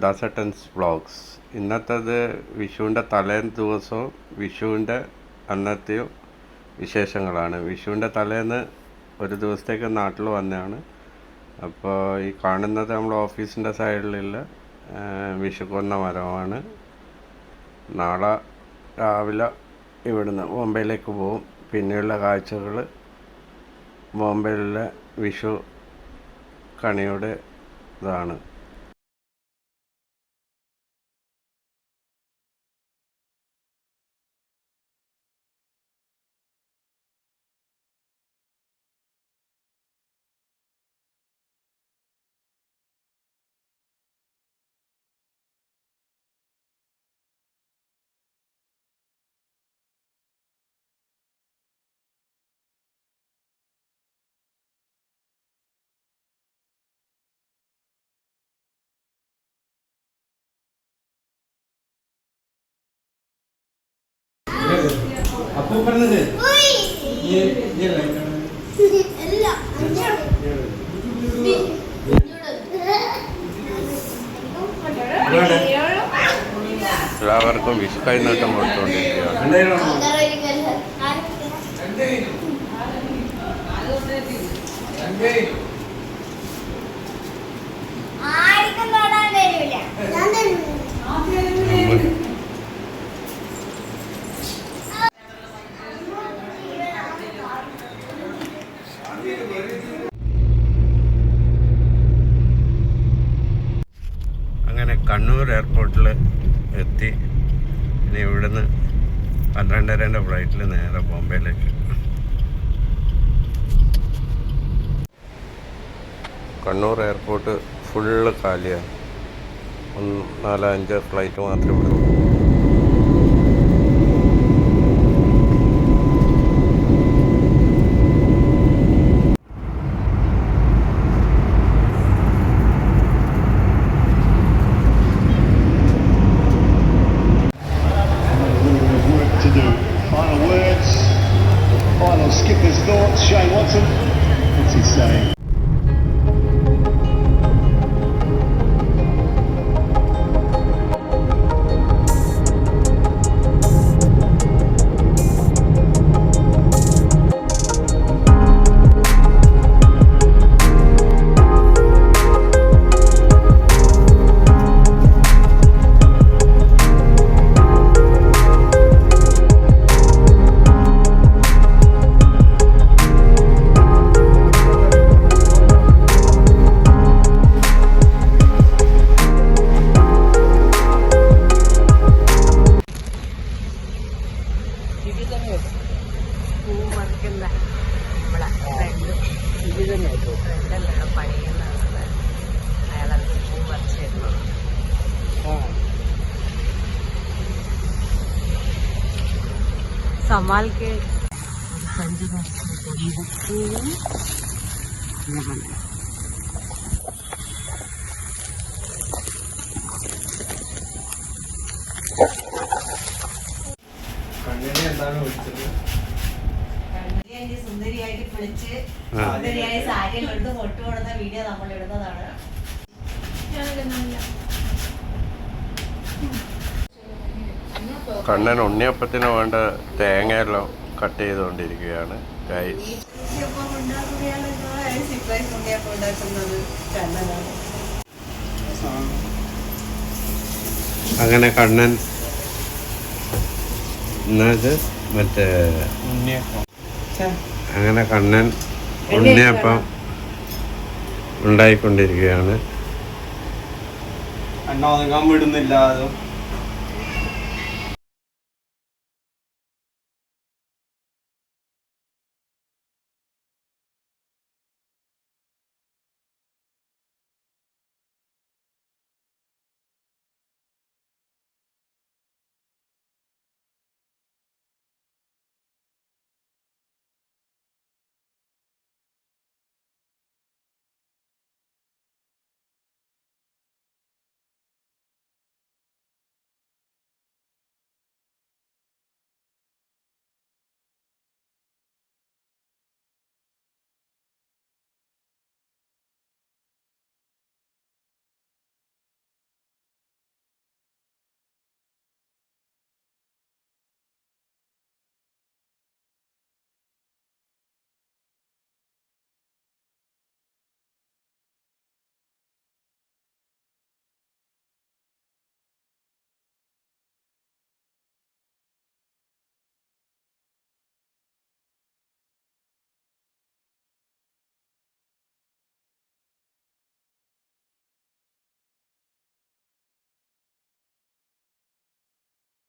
ദാസട്ടൻസ് vlogs. ഇന്നത്തത് വിഷുവിന്റെ തലേ ദിവസവും വിഷുവിന്റെ അന്നത്തെയും വിശേഷങ്ങളാണ്. വിഷുവിന്റെ തലേന്ന് ഒരു ദിവസത്തേക്ക് നാട്ടിൽ വന്നതാണ്. അപ്പോൾ ഈ കാണുന്നത് നമ്മൾ ഓഫീസിന്റെ സൈഡിലുള്ള വിഷുക്കൊന്ന മരമാണ്. നാളെ രാവിലെ ഇവിടുന്ന് ബോംബെയിലേക്ക് പോകും. പിന്നെയുള്ള കാഴ്ചകൾ ബോംബെയിലെ വിഷു കണിയുടെ ഇതാണ്. മൂപ്പറന്നത് എല്ലാവർക്കും വിഷു കൈനീട്ടം കൊടുത്തുകൊണ്ടിരിക്കുകയാണ് എന്തെങ്കിലും എത്തി. ഇനി ഇവിടുന്ന് പന്ത്രണ്ടരേന്റെ ഫ്ലൈറ്റിൽ നേരെ ബോംബെയിലേക്ക്. കണ്ണൂർ എയർപോർട്ട് ഫുള്ള് കാലിയാണ് നാലോ അഞ്ചോ ഫ്ലൈറ്റ് മാത്രമേ ഉള്ളൂ വിളിച്ചത് സുന്ദരിയായിട്ട്. സുന്ദരിയായ സാരി എടുത്ത് വീഡിയോ നമ്മൾ ഇടുന്നതാണ്. കണ്ണൻ ഉണ്ണിയപ്പത്തിന് വേണ്ട തേങ്ങയെല്ലാം കട്ട് ചെയ്തുകൊണ്ടിരിക്കുകയാണ്. ഗൈസ് ഉണ്ടാക്കുന്നത് കണ്ണനാണ്. അങ്ങനെ കണ്ണൻ എന്നത് മറ്റേ അങ്ങനെ കണ്ണൻ ഉണ്ണിയപ്പം ഉണ്ടായിക്കൊണ്ടിരിക്കുകയാണ്. അണ്ണാ ഒതുങ്ങാൻ വിടുന്നില്ല. അതും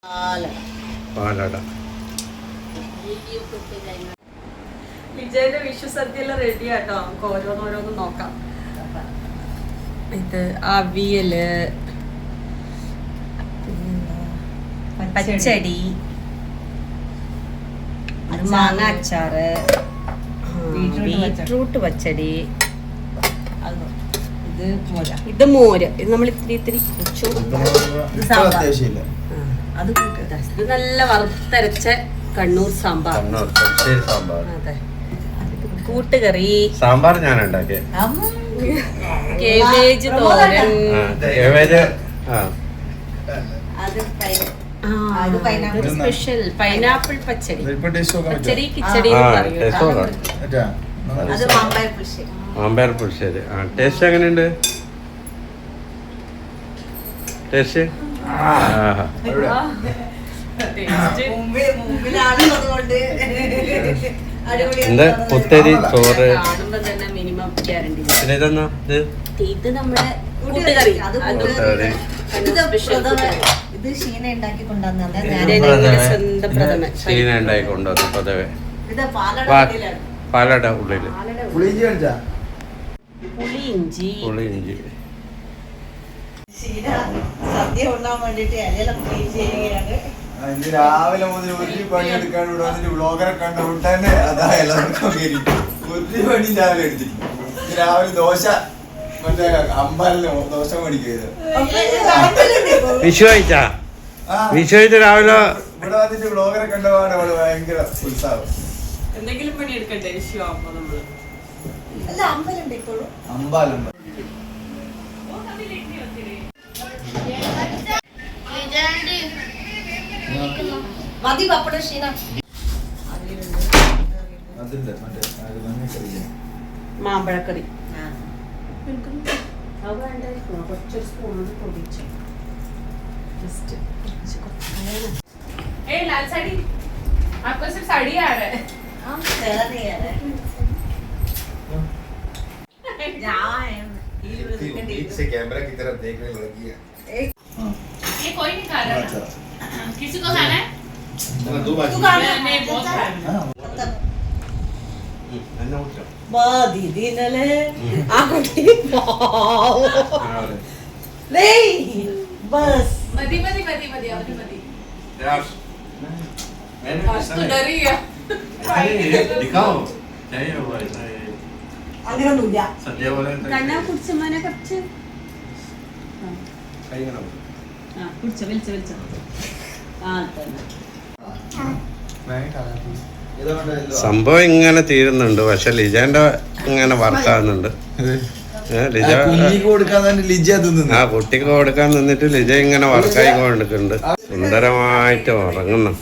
പാലട. വിജയന്റെ വിഷു സദ്യ എല്ലാം റെഡി ആട്ടോ നമുക്ക് ഓരോന്നോരോന്ന് നോക്കാം. ഇത് അവിയൽ പച്ചടി. അത് മാങ്ങ അച്ചാറ്. ബീട്രൂട്ട് പച്ചടി. ഇത് മോര. ഇത് മോര്. ഇത് നമ്മൾ ഇത്തിരി ഇത്തിരി അത് ഇത് നല്ല വറുത്തരച്ച കണ്ണൂർ സാമ്പാർ. കണ്ണൂർ തലശ്ശേരി സാമ്പാർ. അതെ. കൂട്ടുകറി. സാമ്പാർ ഞാൻ കേബേജ് തോരൻ. ആ. സ്പെഷ്യൽ. പൈനാപ്പിൾ പച്ചടി. പച്ചടി കിച്ചടി മാമ്പയർ പുളിശ്ശേരി. ആ ടേസ്റ്റ് എങ്ങനെയുണ്ട്? ടേസ്റ്റ്? എന്ത് കുത്തരി ചോറ്? കാണുമ്പോ മിനിമം ഗ്യാരണ്ടി പിന്നെ ഇതെന്നാ? ഇത്? ഇത് നമ്മുടെ കൂട്ടുകറി. പ്രഥമ ഇത് ഷീന ഉണ്ടാക്കി കൊണ്ടുവന്നു. പതവേ പാലട ഉള്ളിൽ. പുളിയിഞ്ചി കാണിച്ചാ? സദ്യ ഉണ്ണാൻ വേണ്ടിട്ട് ഇലയെല്ലാം ക്ലീൻ ചെയ്യുകയാണ്. ആ, ഇന്ന് രാവിലെ മുതൽ ഒരു പണി എടുക്കാൻ ഇവിടെ വന്നിട്ട് വ്ളോഗറെ കണ്ട ഉടനെ അതാ എല്ലാവർക്കും കയറി ഒരു പണി രാവിലെ എടുത്തിട്ട് ഇന്ന് രാവിലെ ദോശ മറ്റേ അമ്പാലിന് ദോശ മേടിക്കരുത് വിഷു കഴിച്ചാ ആ. വിഷു കഴിച്ച് രാവിലെ ഇവിടെ വന്നിട്ട് വ്ളോഗറെ കണ്ടപാട് അവിടെ ഭയങ്കര ഉത്സാഹം. എന്തെങ്കിലും പണി എടുക്കട്ടെ വിഷു ആവുമ്പോ നമ്മൾ. അല്ല അമ്പലുണ്ട് ഇപ്പോഴും? അമ്പാലമ്പ മതി പപ്പടം ഷീന അതിന്റെ മറ്റേ അത് മഞ്ഞക്കറിയില്ലേ? മാമ്പഴക്കറി അത് വേണ്ടായിരിക്കും കുറച്ചൊരു സ്പൂൺ പൊടിച്ചു ജസ്റ്റ് കുറച്ച് കുറച്ച് ए लाल साड़ी आपको सिर्फ साड़ी आ रहा है ठीक से कैमरा की तरफ देखने लगी है ये कोई नहीं खा रहा अच्छा ना किसी को खाना है दो तू बाजी खाना मैंने बहुत खाया है। हां अन्ना उठा बधी दिनले आकुटी भाव बरोबर नाही बस मधी मधी मधी मधी मधी मधी यार मैंने आज तो डरी है अरे दिखाओ चाहिए हुआ ऐसा है आग्रह होऊ द्या सध्या त्यांना बोलायला पुढचं मना कपचे काही नाही पुढचं वेलचं वेलचं സംഭവം ഇങ്ങനെ തീരുന്നുണ്ട്. പക്ഷെ ലിജാന്റെ ഇങ്ങനെ വർക്കാവുന്നുണ്ട് ഏ, ലിജ ആ കുട്ടിക്ക് കൊടുക്കാൻ നിന്നിട്ട് ലിജ ഇങ്ങനെ വർക്കായി കൊണ്ടിട്ടുണ്ട് സുന്ദരമായിട്ട് ഉറങ്ങുന്നു.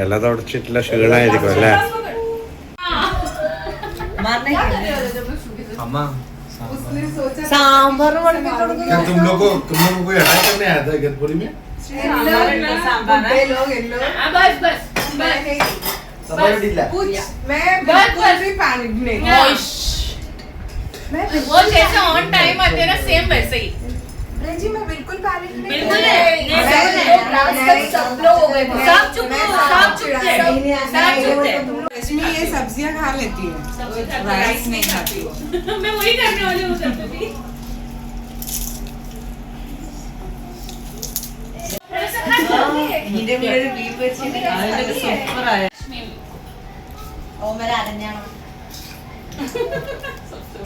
ഇല തുടച്ചിട്ടില്ല ക്ഷീണായിരിക്കും അല്ലേ? അമ്മ सांभर वाले भी क्या तुम लोग तुम लोग कोई हटाई करने आया था गतपुरी में बस बस बस मैं बिल्कुल भी पैनिक नहीं वो जैसे ऑन टाइम आते ना सेम वैसे ही नहीं जी मैं बिल्कुल पैनिक नहीं बिल्कुल नहीं सब लोग हो गए सब चुप सब चुप सब रश्मि तो ये सब्ज़ियाँ खा लेती है। राइस नहीं खाती। मैं वही करने वाली हूँ धीरे धीरे बीप पे चली आई सुपर आया। ओ मेरा अनन्या सबसे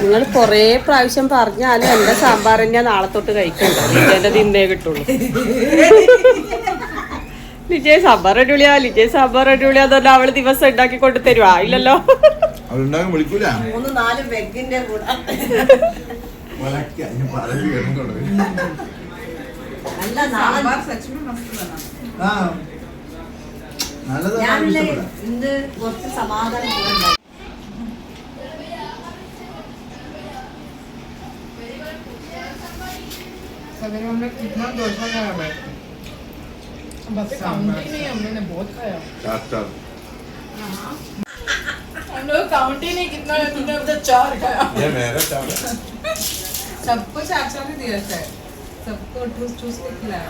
നിങ്ങൾ കൊറേ പ്രാവശ്യം പറഞ്ഞാലും എന്റെ സാമ്പാർ തന്നെ നാളെ തൊട്ട് കഴിക്കണ്ട. ലിജേന്റെ തിന്നേ കിട്ടുള്ളൂ. ലിജയ് സാമ്പാർ അടിപൊളിയാ. ലിജയ് സാമ്പാർ അടിപൊളിയാ അതല്ല അവൾ ദിവസം ഉണ്ടാക്കി കൊണ്ട് തരുവാ ഇല്ലല്ലോ. മൂന്ന് നാല് വെഗിന്റെ കൂടെ. അല്ല നാളെ ഇഷ്ടപ്പെടാം ഇന്ന് കുറച്ച് സമാധാനം ഉണ്ടായി सवेरे हमने कितना डोसा खाया बैठ के बस काउंट ही नहीं हमने बहुत खाया हम लोग काउंट ही नहीं कितना तुमने अब तक चार खाया ये मेरा चावल सबको चार चार ही दिया था सबको ठूस ठूस के खिलाया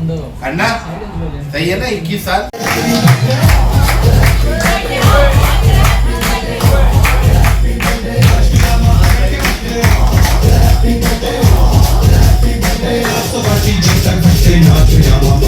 अन्ना सही है ना इक्कीस साल Happy birthday, Happy birthday, Happy birthday, Happy birthday, Happy birthday, Happy birthday, Happy birthday, Happy birthday, Happy birthday,